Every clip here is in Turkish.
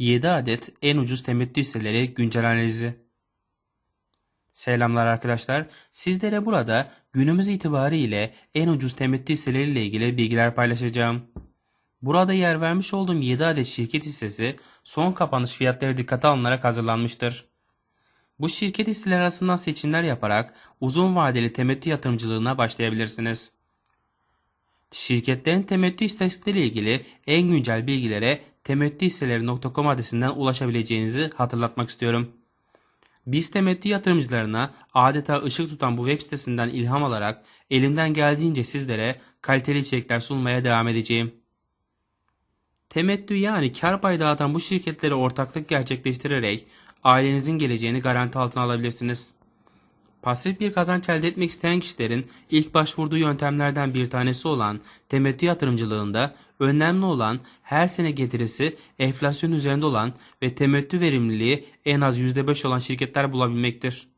7 adet en ucuz temettü hisseleri güncel analizi. Selamlar arkadaşlar. Sizlere burada günümüz itibariyle en ucuz temettü hisseleriyle ilgili bilgiler paylaşacağım. Burada yer vermiş olduğum 7 adet şirket hissesi son kapanış fiyatları dikkate alınarak hazırlanmıştır. Bu şirket hisseleri arasından seçimler yaparak uzun vadeli temettü yatırımcılığına başlayabilirsiniz. Şirketlerin temettü istatistikleriyle ilgili en güncel bilgilere temettühisseleri.com adresinden ulaşabileceğinizi hatırlatmak istiyorum. Biz temettü yatırımcılarına adeta ışık tutan bu web sitesinden ilham alarak elimden geldiğince sizlere kaliteli içerikler sunmaya devam edeceğim. Temettü yani kar payı dağıtan bu şirketlere ortaklık gerçekleştirerek ailenizin geleceğini garanti altına alabilirsiniz. Pasif bir kazanç elde etmek isteyen kişilerin ilk başvurduğu yöntemlerden bir tanesi olan temettü yatırımcılığında önemli olan her sene getirisi enflasyon üzerinde olan ve temettü verimliliği en az %5 olan şirketler bulabilmektir.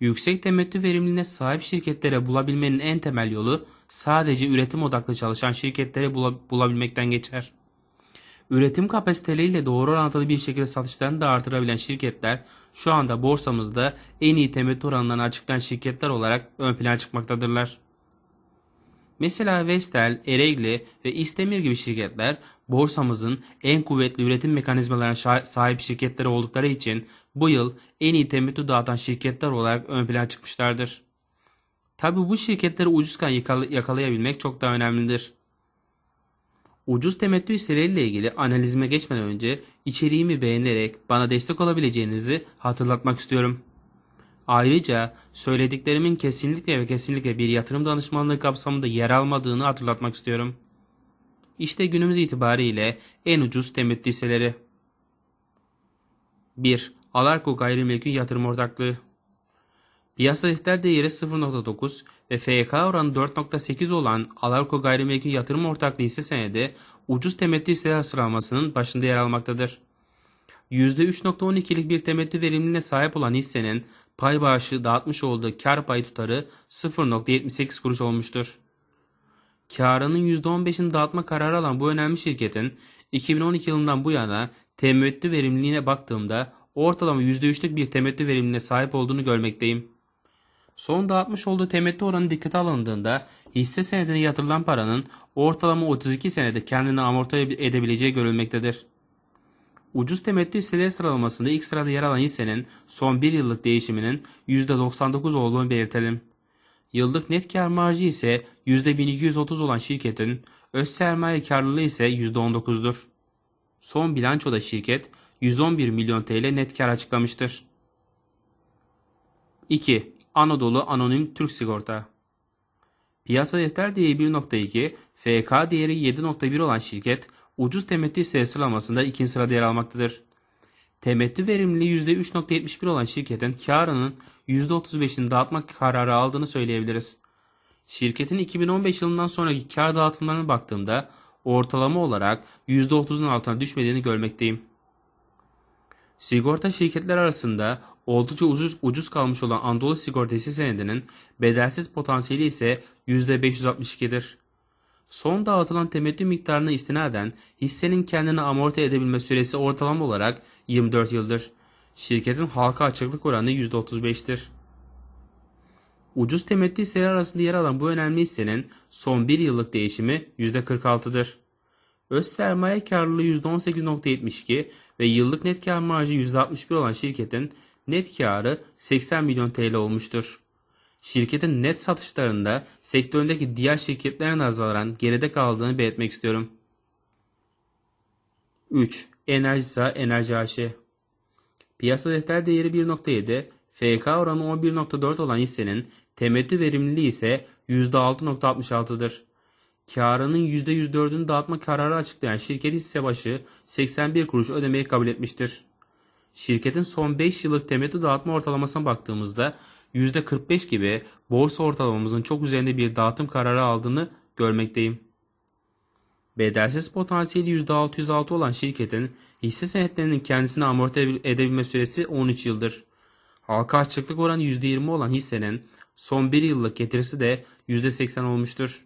Yüksek temettü verimliliğine sahip şirketlere bulabilmenin en temel yolu sadece üretim odaklı çalışan şirketlere bula- bulabilmekten geçer. Üretim kapasiteleriyle doğru orantılı bir şekilde satışlarını da artırabilen şirketler şu anda borsamızda en iyi temettü oranlarını açıklayan şirketler olarak ön plana çıkmaktadırlar. Mesela Vestel, Ereğli ve İstemir gibi şirketler borsamızın en kuvvetli üretim mekanizmalarına sahip şirketleri oldukları için bu yıl en iyi temettü dağıtan şirketler olarak ön plana çıkmışlardır. Tabi bu şirketleri ucuzken yakala- yakalayabilmek çok daha önemlidir. Ucuz temettü hisseleriyle ilgili analizime geçmeden önce içeriğimi beğenerek bana destek olabileceğinizi hatırlatmak istiyorum. Ayrıca söylediklerimin kesinlikle ve kesinlikle bir yatırım danışmanlığı kapsamında yer almadığını hatırlatmak istiyorum. İşte günümüz itibariyle en ucuz temettü hisseleri. 1. Alarko Gayrimenkul Yatırım Ortaklığı Piyasa defter değeri 0.9 ve FK oranı 4.8 olan Alarko Gayrimenkul Yatırım Ortaklığı hisse senedi ucuz temettü hisseler sıralamasının başında yer almaktadır. %3.12'lik bir temettü verimliliğine sahip olan hissenin pay bağışı dağıtmış olduğu kar payı tutarı 0.78 kuruş olmuştur. Karının %15'ini dağıtma kararı alan bu önemli şirketin 2012 yılından bu yana temettü verimliliğine baktığımda ortalama %3'lük bir temettü verimliliğine sahip olduğunu görmekteyim. Son dağıtmış olduğu temettü oranı dikkate alındığında hisse senedine yatırılan paranın ortalama 32 senede kendini amorti edebileceği görülmektedir. Ucuz temettü hisseleri sıralamasında ilk sırada yer alan hissenin son 1 yıllık değişiminin %99 olduğunu belirtelim. Yıllık net kar marjı ise %1230 olan şirketin öz sermaye karlılığı ise %19'dur. Son bilançoda şirket 111 milyon TL net kar açıklamıştır. 2. Anadolu Anonim Türk Sigorta Piyasa defter değeri 1.2, FK değeri 7.1 olan şirket ucuz temettü hisse sıralamasında ikinci sırada yer almaktadır. Temettü verimliliği %3.71 olan şirketin karının %35'ini dağıtma kararı aldığını söyleyebiliriz. Şirketin 2015 yılından sonraki kar dağıtımlarına baktığımda ortalama olarak %30'un altına düşmediğini görmekteyim. Sigorta şirketler arasında oldukça ucuz, ucuz kalmış olan Anadolu Sigorta senedinin bedelsiz potansiyeli ise %562'dir. Son dağıtılan temettü miktarına istinaden hissenin kendini amorti edebilme süresi ortalama olarak 24 yıldır. Şirketin halka açıklık oranı %35'tir. Ucuz temettü hisseleri arasında yer alan bu önemli hissenin son 1 yıllık değişimi %46'dır. Öz sermaye karlılığı %18.72 ve yıllık net kar marjı %61 olan şirketin net karı 80 milyon TL olmuştur. Şirketin net satışlarında sektöründeki diğer şirketlerine nazaran geride kaldığını belirtmek istiyorum. 3. Enerjisa Enerji AŞ Piyasa defter değeri 1.7, FK oranı 11.4 olan hissenin temettü verimliliği ise %6.66'dır. Karının %104'ünü dağıtma kararı açıklayan şirket hisse başı 81 kuruş ödemeyi kabul etmiştir. Şirketin son 5 yıllık temettü dağıtma ortalamasına baktığımızda %45 gibi borsa ortalamamızın çok üzerinde bir dağıtım kararı aldığını görmekteyim. Bedelsiz potansiyeli %606 olan şirketin hisse senetlerinin kendisini amorti edebilme süresi 13 yıldır. Halka açıklık oranı %20 olan hissenin son 1 yıllık getirisi de %80 olmuştur.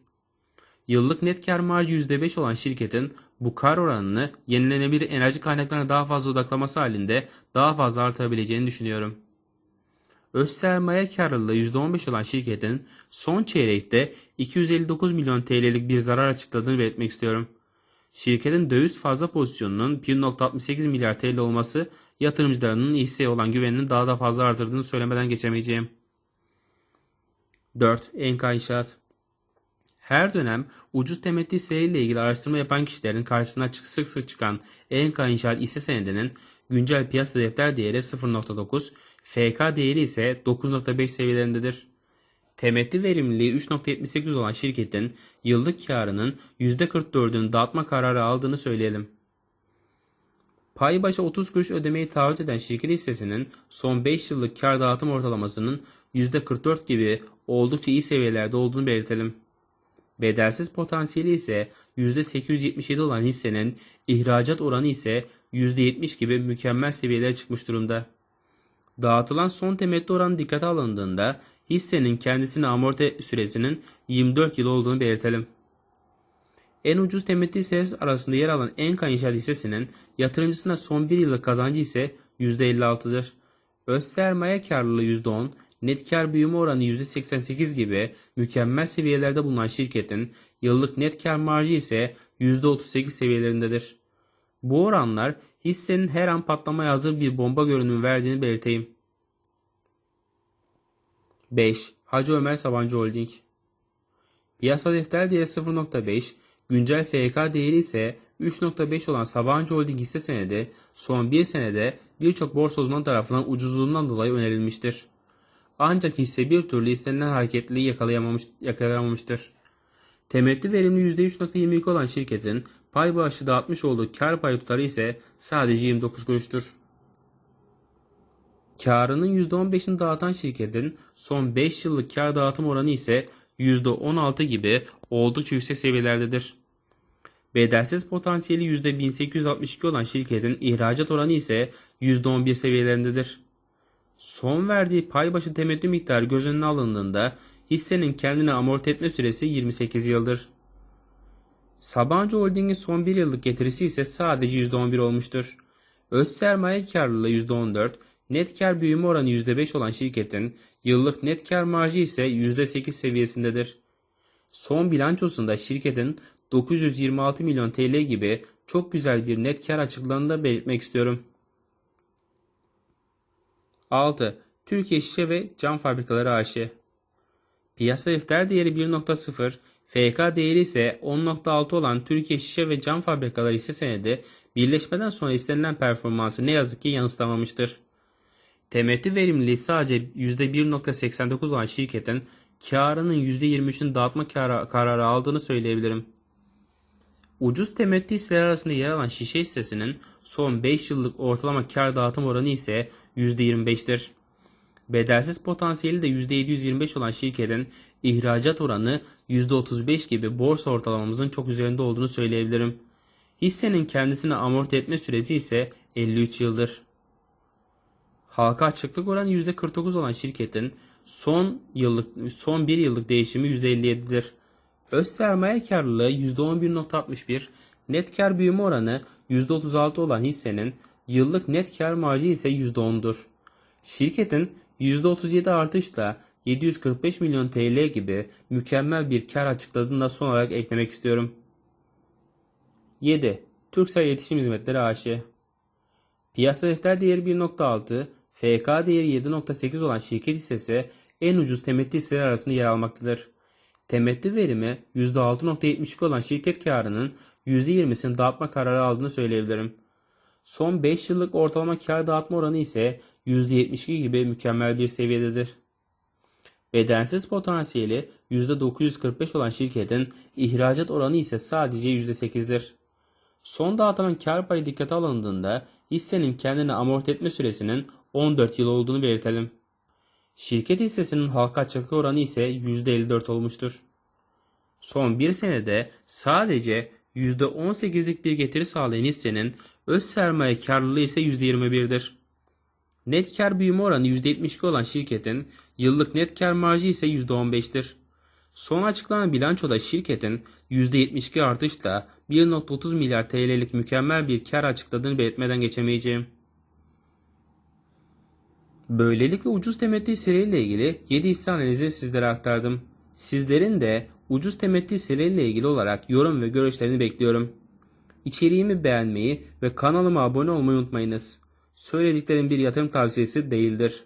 Yıllık net kar marjı %5 olan şirketin Bu kar oranını yenilenebilir enerji kaynaklarına daha fazla odaklaması halinde daha fazla artabileceğini düşünüyorum. Öz sermaye karlılığı %15 olan şirketin son çeyrekte 259 milyon TL'lik bir zarar açıkladığını belirtmek istiyorum. Şirketin döviz fazla pozisyonunun 1.68 milyar TL olması yatırımcılarının hisseye olan güvenini daha da fazla artırdığını söylemeden geçemeyeceğim. 4. Enka İnşaat Her dönem ucuz temettü hisseleriyle ilgili araştırma yapan kişilerin karşısına sık sık çıkan Enka İnşaat hisse senedinin güncel piyasa defter değeri 0.9, FK değeri ise 9.5 seviyelerindedir. Temettü verimliliği 3.78 olan şirketin yıllık karının %44'ünü dağıtma kararı aldığını söyleyelim. Pay başa 30 kuruş ödemeyi taahhüt eden şirket hissesinin son 5 yıllık kar dağıtım ortalamasının %44 gibi oldukça iyi seviyelerde olduğunu belirtelim. Bedelsiz potansiyeli ise %877 olan hissenin ihracat oranı ise %70 gibi mükemmel seviyelere çıkmış durumda. Dağıtılan son temettü oranı dikkate alındığında hissenin kendisine amorti süresinin 24 yıl olduğunu belirtelim. En ucuz temettü hissesi arasında yer alan Enka İnşaat hissesinin yatırımcısına son 1 yıllık kazancı ise %56'dır. Öz sermaye karlılığı %10, net kar büyüme oranı %88 gibi mükemmel seviyelerde bulunan şirketin yıllık net kar marjı ise %38 seviyelerindedir. Bu oranlar hissenin her an patlamaya hazır bir bomba görünümü verdiğini belirteyim. 5. Hacı Ömer Sabancı Holding Piyasa defter değeri 0.5, güncel FK değeri ise 3.5 olan Sabancı Holding hisse senedi son bir senede birçok borsa uzmanı tarafından ucuzluğundan dolayı önerilmiştir. Ancak hisse bir türlü istenilen hareketliliği yakalayamamış, yakalayamamıştır. Temettü verimli %3.22 olan şirketin pay bağışı dağıtmış olduğu kar payı tutarı ise sadece 29 kuruştur. Karının %15'ini dağıtan şirketin son 5 yıllık kar dağıtım oranı ise %16 gibi oldukça yüksek seviyelerdedir. Bedelsiz potansiyeli %1862 olan şirketin ihracat oranı ise %11 seviyelerindedir. Son verdiği pay başı temettü miktarı göz önüne alındığında hissenin kendini amorti etme süresi 28 yıldır. Sabancı Holding'in son 1 yıllık getirisi ise sadece %11 olmuştur. Öz sermaye karlılığı %14, net kar büyüme oranı %5 olan şirketin yıllık net kar marjı ise %8 seviyesindedir. Son bilançosunda şirketin 926 milyon TL gibi çok güzel bir net kar açıklandığını belirtmek istiyorum. 6. Türkiye Şişe ve Cam Fabrikaları AŞ Piyasa defter değeri 1.0, FK değeri ise 10.6 olan Türkiye Şişe ve Cam Fabrikaları hisse senedi birleşmeden sonra istenilen performansı ne yazık ki yansıtamamıştır. Temettü verimliliği sadece %1.89 olan şirketin karının %23'ünü dağıtma kararı aldığını söyleyebilirim. Ucuz temettü hisseler arasında yer alan şişe hissesinin son 5 yıllık ortalama kar dağıtım oranı ise %25'tir. Bedelsiz potansiyeli de %725 olan şirketin ihracat oranı %35 gibi borsa ortalamamızın çok üzerinde olduğunu söyleyebilirim. Hissenin kendisini amorti etme süresi ise 53 yıldır. Halka açıklık oranı %49 olan şirketin son yıllık son 1 yıllık değişimi %57'dir. Öz sermaye karlılığı %11.61, net kar büyüme oranı %36 olan hissenin yıllık net kar marjı ise %10'dur. Şirketin %37 artışla 745 milyon TL gibi mükemmel bir kar açıkladığını da son olarak eklemek istiyorum. 7. Türksel İletişim Hizmetleri AŞ Piyasa defter değeri 1.6, FK değeri 7.8 olan şirket hissesi en ucuz temettü hisseleri arasında yer almaktadır. Temettü verimi %6.72 olan şirket karının %20'sini dağıtma kararı aldığını söyleyebilirim. Son 5 yıllık ortalama kar dağıtma oranı ise %72 gibi mükemmel bir seviyededir. Bedensiz potansiyeli %945 olan şirketin ihracat oranı ise sadece %8'dir. Son dağıtılan kar payı dikkate alındığında hissenin kendini amorti etme süresinin 14 yıl olduğunu belirtelim. Şirket hissesinin halka açıklık oranı ise %54 olmuştur. Son bir senede sadece %18'lik bir getiri sağlayan hissenin öz sermaye karlılığı ise %21'dir. Net kar büyüme oranı %72 olan şirketin yıllık net kar marjı ise %15'tir. Son açıklanan bilançoda şirketin %72 artışla 1.30 milyar TL'lik mükemmel bir kar açıkladığını belirtmeden geçemeyeceğim. Böylelikle ucuz temettü hisseleriyle ilgili 7 hisse analizini sizlere aktardım. Sizlerin de ucuz temettü hisseleriyle ilgili olarak yorum ve görüşlerini bekliyorum. İçeriğimi beğenmeyi ve kanalıma abone olmayı unutmayınız. Söylediklerim bir yatırım tavsiyesi değildir.